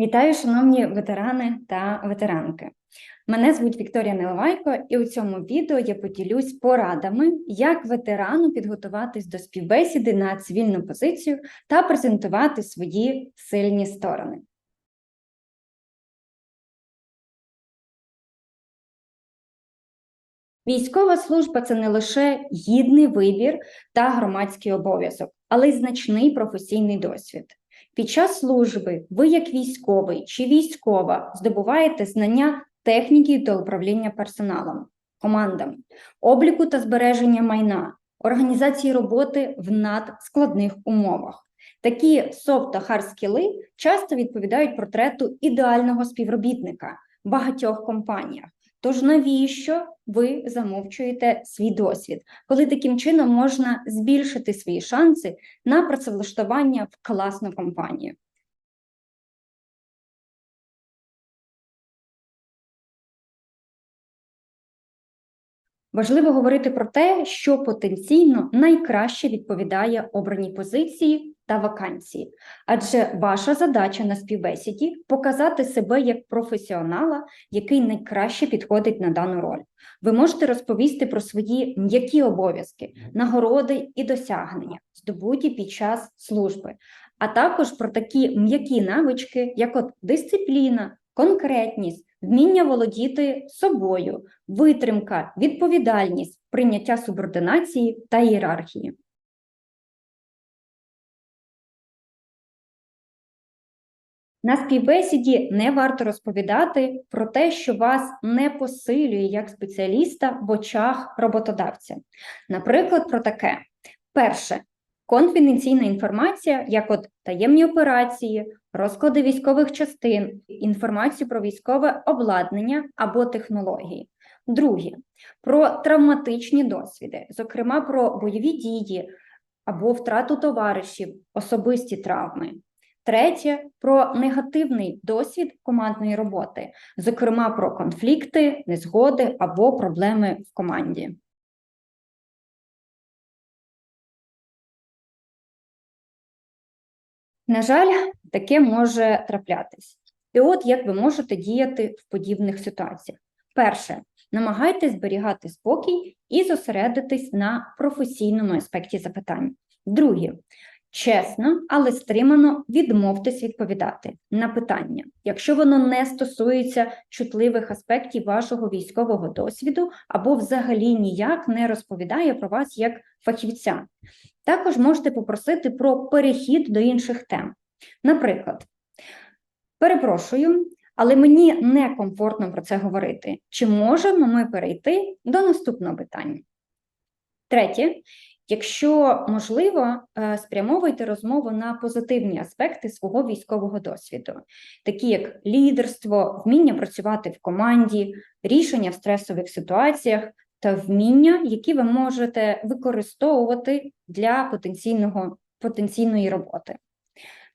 Вітаю, шановні ветерани та ветеранки. Мене звуть Вікторія Неливайко, і у цьому відео я поділюсь порадами, як ветерану підготуватись до співбесіди на цивільну позицію та презентувати свої сильні сторони. Військова служба це не лише гідний вибір та громадський обов'язок, але й значний професійний досвід. Під час служби ви, як військовий чи військова, здобуваєте знання техніки та управління персоналом, командами, обліку та збереження майна, організації роботи в надскладних умовах. Такі софт та hard скіли часто відповідають портрету ідеального співробітника в багатьох компаніях. Тож навіщо ви замовчуєте свій досвід, коли таким чином можна збільшити свої шанси на працевлаштування в класну компанію? Важливо говорити про те, що потенційно найкраще відповідає обраній позиції та вакансії, адже ваша задача на співбесіді показати себе як професіонала, який найкраще підходить на дану роль. Ви можете розповісти про свої м'які обов'язки, нагороди і досягнення, здобуті під час служби, а також про такі м'які навички, як от дисципліна, конкретність, вміння володіти собою, витримка, відповідальність, прийняття субординації та ієрархії. На співбесіді не варто розповідати про те, що вас не посилює як спеціаліста в очах роботодавця. Наприклад, про таке: перше конфіденційна інформація, як от таємні операції, розклади військових частин, інформацію про військове обладнання або технології. Друге про травматичні досвіди, зокрема про бойові дії або втрату товаришів, особисті травми. Третє про негативний досвід командної роботи, зокрема про конфлікти, незгоди або проблеми в команді. На жаль, таке може траплятись. І от як ви можете діяти в подібних ситуаціях. Перше, намагайтесь зберігати спокій і зосередитись на професійному аспекті запитань. Друге, чесно, але стримано відмовтесь відповідати на питання, якщо воно не стосується чутливих аспектів вашого військового досвіду або взагалі ніяк не розповідає про вас як фахівця. Також можете попросити про перехід до інших тем. Наприклад, перепрошую, але мені некомфортно про це говорити. Чи можемо ми перейти до наступного питання? Третє, якщо можливо, е, спрямовуйте розмову на позитивні аспекти свого військового досвіду, такі як лідерство, вміння працювати в команді, рішення в стресових ситуаціях та вміння, які ви можете використовувати для потенційного, потенційної роботи.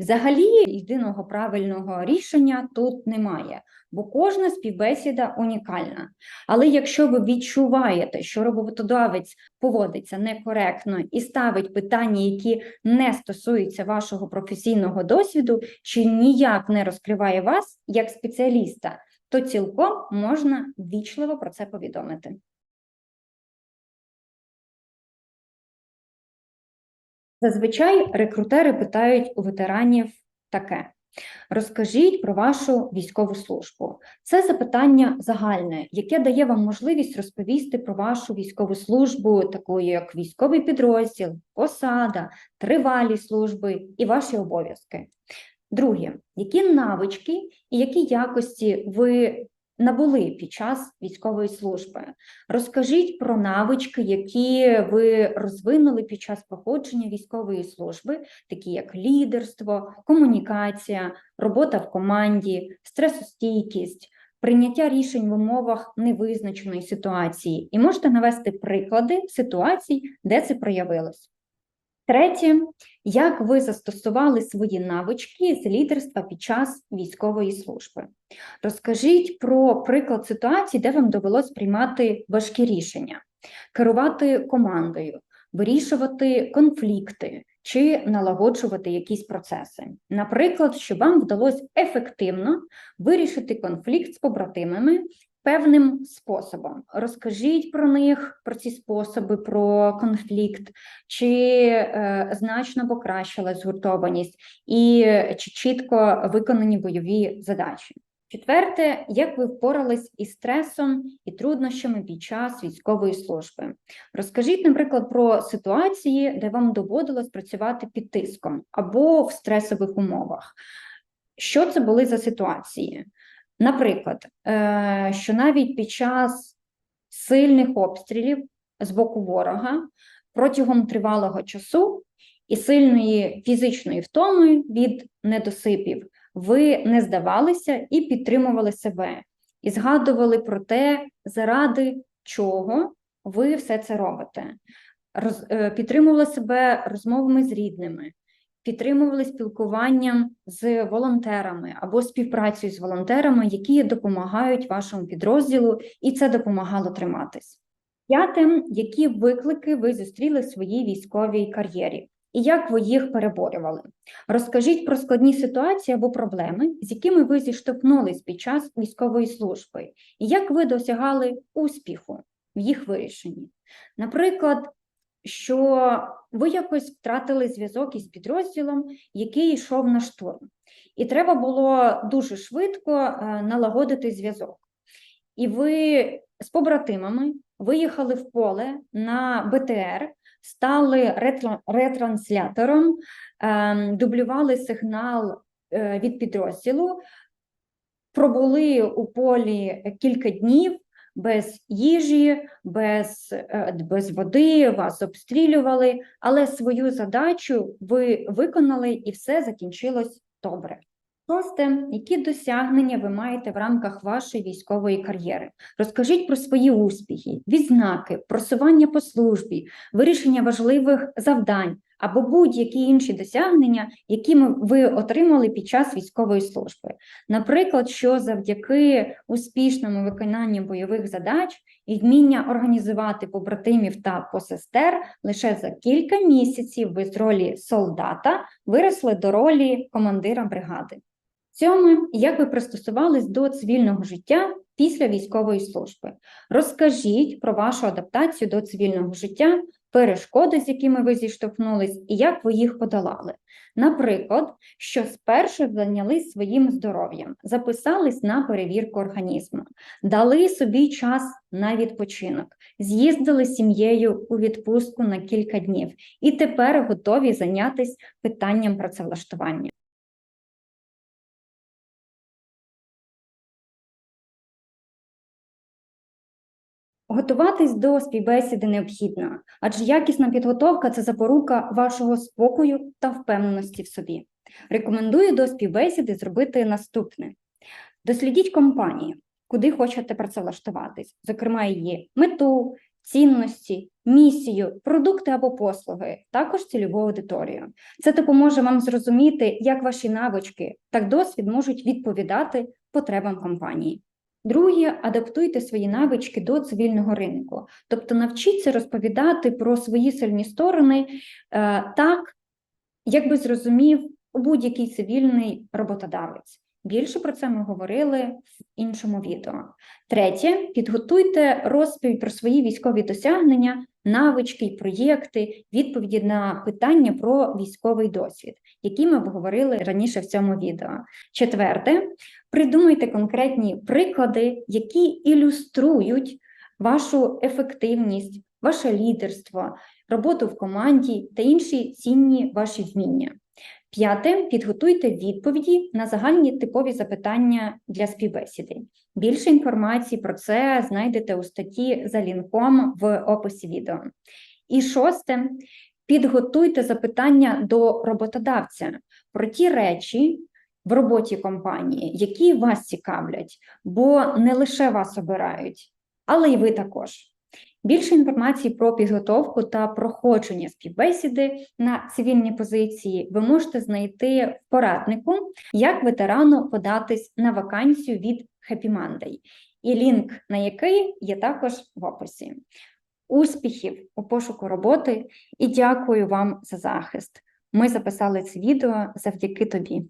Взагалі, єдиного правильного рішення тут немає, бо кожна співбесіда унікальна. Але якщо ви відчуваєте, що роботодавець поводиться некоректно і ставить питання, які не стосуються вашого професійного досвіду, чи ніяк не розкриває вас як спеціаліста, то цілком можна вічливо про це повідомити. Зазвичай рекрутери питають у ветеранів таке: розкажіть про вашу військову службу. Це запитання загальне, яке дає вам можливість розповісти про вашу військову службу, таку як військовий підрозділ, посада, тривалість служби і ваші обов'язки. Друге, які навички і які якості ви набули під час військової служби. Розкажіть про навички, які ви розвинули під час проходження військової служби, такі як лідерство, комунікація, робота в команді, стресостійкість. Прийняття рішень в умовах невизначеної ситуації, і можете навести приклади ситуацій, де це проявилось. Третє, як ви застосували свої навички з лідерства під час військової служби? Розкажіть про приклад ситуації, де вам довелось приймати важкі рішення, керувати командою, вирішувати конфлікти, чи налагоджувати якісь процеси. Наприклад, що вам вдалося ефективно вирішити конфлікт з побратимами певним способом. Розкажіть про них, про ці способи, про конфлікт, чи е, значно покращила згуртованість, і чи чітко виконані бойові задачі. Четверте, як ви впорались із стресом і труднощами під час військової служби? Розкажіть, наприклад, про ситуації, де вам доводилось працювати під тиском або в стресових умовах. Що це були за ситуації? Наприклад, е, що навіть під час сильних обстрілів з боку ворога протягом тривалого часу і сильної фізичної втоми від недосипів ви не здавалися і підтримували себе, і згадували про те, заради чого ви все це робите. Роз, е, підтримували себе розмовами з рідними, підтримували спілкуванням з волонтерами або співпрацею з волонтерами, які допомагають вашому підрозділу, і це допомагало триматись. П'яте, які виклики ви зустріли в своїй військовій кар'єрі? І як ви їх переборювали? Розкажіть про складні ситуації або проблеми, з якими ви зіштовхнулись під час військової служби, і як ви досягали успіху в їх вирішенні. Наприклад, що ви якось втратили зв'язок із підрозділом, який йшов на штурм, і треба було дуже швидко е, налагодити зв'язок. І ви з побратимами виїхали в поле на БТР стали ретранслятором, ем, дублювали сигнал е, від підрозділу, пробули у полі кілька днів без їжі, без, е, без води, вас обстрілювали, але свою задачу ви виконали і все закінчилось добре. Шосте, які досягнення ви маєте в рамках вашої військової кар'єри? Розкажіть про свої успіхи, відзнаки, просування по службі, вирішення важливих завдань або будь-які інші досягнення, які ви отримали під час військової служби. Наприклад, що завдяки успішному виконанню бойових задач і вміння організувати побратимів та посестер лише за кілька місяців ви з ролі солдата виросли до ролі командира бригади. Сьоме, як ви пристосувались до цивільного життя після військової служби? Розкажіть про вашу адаптацію до цивільного життя, перешкоди, з якими ви зіштовхнулись, і як ви їх подолали. Наприклад, що спершу зайнялись своїм здоров'ям, записались на перевірку організму, дали собі час на відпочинок, з'їздили з сім'єю у відпустку на кілька днів і тепер готові зайнятися питанням працевлаштування. Готуватись до співбесіди необхідно, адже якісна підготовка це запорука вашого спокою та впевненості в собі. Рекомендую до співбесіди зробити наступне: дослідіть компанію, куди хочете працевлаштуватись, зокрема, її мету, цінності, місію, продукти або послуги, також цільову аудиторію. Це допоможе вам зрозуміти, як ваші навички та досвід можуть відповідати потребам компанії. Друге, адаптуйте свої навички до цивільного ринку, тобто навчіться розповідати про свої сильні сторони е, так, як би зрозумів будь-який цивільний роботодавець. Більше про це ми говорили в іншому відео. Третє, підготуйте розповідь про свої військові досягнення, навички проєкти, відповіді на питання про військовий досвід, які ми обговорили раніше в цьому відео. Четверте, придумайте конкретні приклади, які ілюструють вашу ефективність, ваше лідерство, роботу в команді та інші цінні ваші вміння. П'яте, підготуйте відповіді на загальні типові запитання для співбесіди. Більше інформації про це знайдете у статті за лінком в описі відео. І шосте, підготуйте запитання до роботодавця про ті речі в роботі компанії, які вас цікавлять, бо не лише вас обирають, але й ви також. Більше інформації про підготовку та проходження співбесіди на цивільні позиції ви можете знайти в пораднику, як ветерану податись на вакансію від Happy Monday, і лінк на який є також в описі. Успіхів у пошуку роботи і дякую вам за захист. Ми записали це відео завдяки тобі.